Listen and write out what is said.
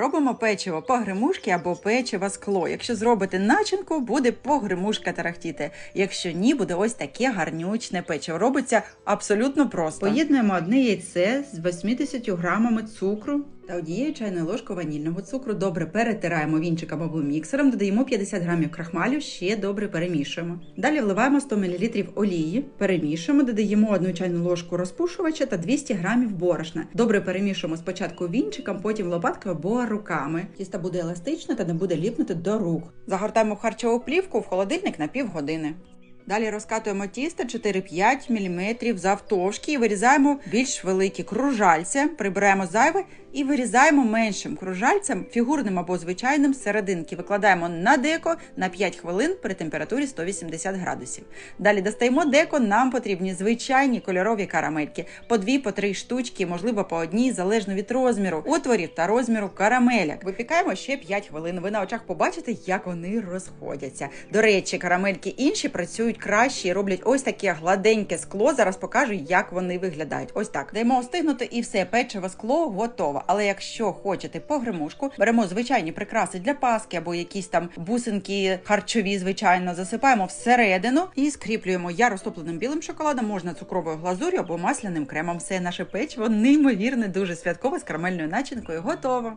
Робимо печиво погремушки або печиво скло. Якщо зробите начинку, буде погремушка тарахтіти. Якщо ні, буде ось таке гарнючне печиво. Робиться абсолютно просто. Поєднуємо одне яйце з 80 грамами цукру та однією чайною ложкою ванільного цукру. Добре перетираємо вінчиком або міксером, додаємо 50 грамів крахмалю, ще добре перемішуємо. Далі вливаємо 100 мл олії, перемішуємо, додаємо одну чайну ложку розпушувача та 200 грамів борошна. Добре перемішуємо спочатку вінчиком, потім лопаткою або руками. Тісто буде еластичне та не буде ліпнути до рук. Загортаємо харчову плівку в холодильник на півгодини. Далі розкатуємо тісто 4-5 мм завтовшки і вирізаємо більш великі кружальця, прибираємо зайве і вирізаємо меншим кружальцем, фігурним або звичайним серединки. Викладаємо на деко на 5 хвилин при температурі 180 градусів. Далі достаємо деко, нам потрібні звичайні кольорові карамельки, по дві, по три штучки, можливо, по одній, залежно від розміру, отворів та розміру карамеляк. Випікаємо ще 5 хвилин. Ви на очах побачите, як вони розходяться. До речі, карамельки інші працюють краще і роблять ось таке гладеньке скло. Зараз покажу, як вони виглядають. Ось так. Даємо остигнути і все, печиво скло готово. Але якщо хочете погремушку, беремо звичайні прикраси для паски або якісь там бусинки харчові, звичайно, засипаємо всередину і скріплюємо я розтопленим білим шоколадом, можна цукровою глазур'ю або масляним кремом. Все наше печиво неймовірне, дуже святкове з карамельною начинкою. Готово.